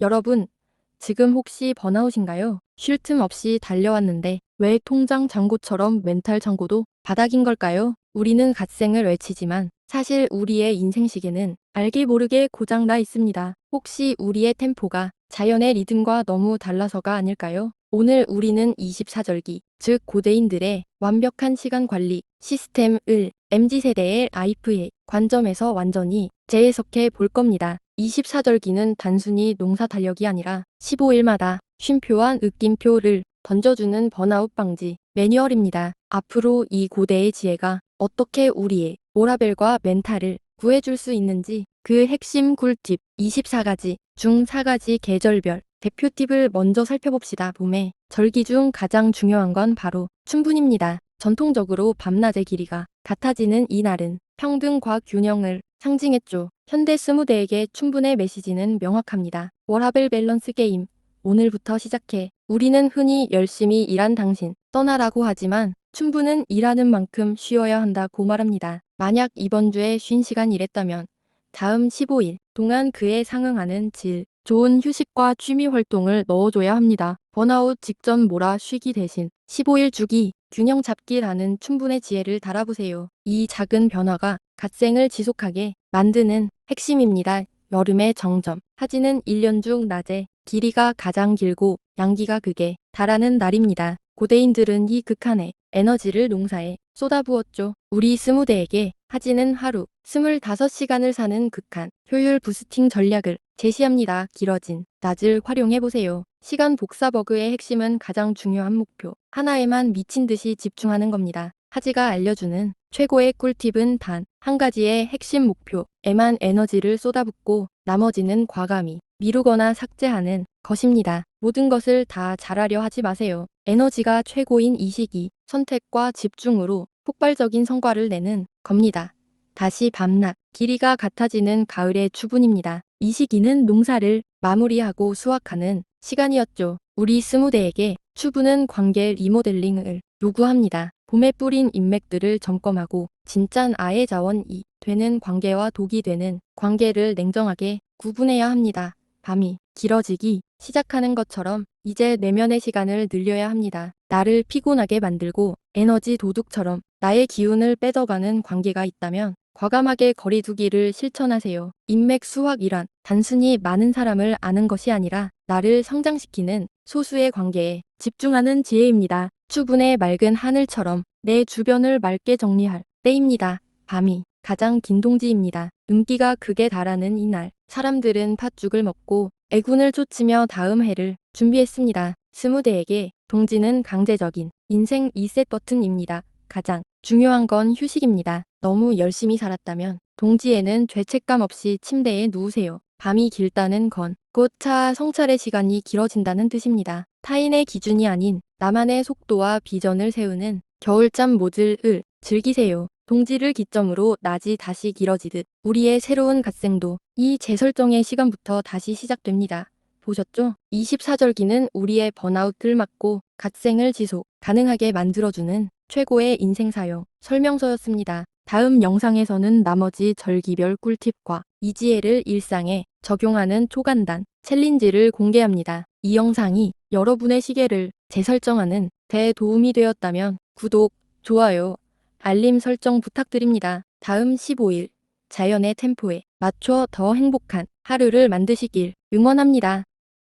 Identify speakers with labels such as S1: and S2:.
S1: 여러분, 지금 혹시 번아웃인가요? 쉴 틈 없이 달려왔는데 왜 통장 잔고처럼 멘탈 잔고도 바닥인 걸까요? 우리는 갓생을 외치지만 사실 우리의 인생 시계는 알게 모르게 고장 나 있습니다. 혹시 우리의 템포가 자연의 리듬과 너무 달라서가 아닐까요? 오늘 우리는 24절기, 즉 고대인들의 완벽한 시간 관리 시스템을 MZ세대의 IF의 관점에서 완전히 재해석해 볼 겁니다. 24절기는 단순히 농사 달력이 아니라 15일마다 쉼표와 느낌표를 던져주는 번아웃 방지 매뉴얼입니다. 앞으로 이 고대의 지혜가 어떻게 우리의 모라벨과 멘탈을 구해줄 수 있는지 그 핵심 꿀팁 24가지 중 4가지 계절별 대표 팁을 먼저 살펴봅시다. 봄에 절기 중 가장 중요한 건 바로 춘분입니다. 전통적으로 밤낮의 길이가 같아지는 이 날은 평등과 균형을 상징했죠. 현대 스무대에게 춘분의 메시지는 명확합니다. 워라벨 밸런스 게임. 오늘부터 시작해. 우리는 흔히 열심히 일한 당신 떠나라고 하지만 춘분은 일하는 만큼 쉬어야 한다고 말합니다. 만약 이번 주에 쉰 시간 일했다면 다음 15일 동안 그에 상응하는 질 좋은 휴식과 취미 활동을 넣어줘야 합니다. 번아웃 직전 몰아 쉬기 대신 15일 주기 균형 잡기라는 춘분의 지혜를 달아보세요. 이 작은 변화가 갓생을 지속하게 만드는 핵심입니다. 여름의 정점. 하지는 1년 중 낮에 길이가 가장 길고 양기가 극에 달하는 날입니다. 고대인들은 이 극한의 에너지를 농사에 쏟아부었죠. 우리 스무대에게 하지는 하루 25시간을 사는 극한 효율 부스팅 전략을 제시합니다. 길어진 낮을 활용해보세요. 시간 복사 버그의 핵심은 가장 중요한 목표 하나에만 미친 듯이 집중하는 겁니다. 하지가 알려주는 최고의 꿀팁은 단 한 가지의 핵심 목표에만 에너지를 쏟아붓고 나머지는 과감히 미루거나 삭제하는 것입니다. 모든 것을 다 잘하려 하지 마세요. 에너지가 최고인 이 시기 선택과 집중으로 폭발적인 성과를 내는 겁니다. 다시 밤낮, 길이가 같아지는 가을의 추분입니다. 이 시기는 농사를 마무리하고 수확하는 시간이었죠. 우리 스무대에게 추분은 관계 리모델링을 요구합니다. 봄에 뿌린 인맥들을 점검하고 진짠 아의 자원이 되는 관계와 독이 되는 관계를 냉정하게 구분해야 합니다. 밤이 길어지기 시작하는 것처럼 이제 내면의 시간을 늘려야 합니다. 나를 피곤하게 만들고 에너지 도둑처럼 나의 기운을 뺏어가는 관계가 있다면 과감하게 거리두기를 실천하세요. 인맥 수확이란 단순히 많은 사람을 아는 것이 아니라 나를 성장시키는 소수의 관계에 집중하는 지혜입니다. 추분의 맑은 하늘처럼 내 주변을 맑게 정리할 때입니다. 밤이 가장 긴 동지입니다. 음기가 극에 달하는 이날, 사람들은 팥죽을 먹고 애군을 쫓으며 다음 해를 준비했습니다. 스무대에게 동지는 강제적인 인생 리셋 버튼입니다. 가장 중요한 건 휴식입니다. 너무 열심히 살았다면 동지에는 죄책감 없이 침대에 누우세요. 밤이 길다는 건 곧 차 성찰의 시간이 길어진다는 뜻입니다. 타인의 기준이 아닌 나만의 속도와 비전을 세우는 겨울잠 모질을 즐기세요. 동지를 기점으로 낮이 다시 길어지듯 우리의 새로운 갓생도 이 재설정의 시간부터 다시 시작됩니다. 보셨죠? 24절기는 우리의 번아웃을 막고 갓생을 지속 가능하게 만들어주는 최고의 인생사용 설명서였습니다. 다음 영상에서는 나머지 절기별 꿀팁과 이지혜를 일상에 적용하는 초간단 챌린지를 공개합니다. 이 영상이 여러분의 시계를 재설정하는 대 도움이 되었다면 구독, 좋아요, 알림 설정 부탁드립니다. 다음 15일 자연의 템포에 맞춰 더 행복한 하루를 만드시길 응원합니다.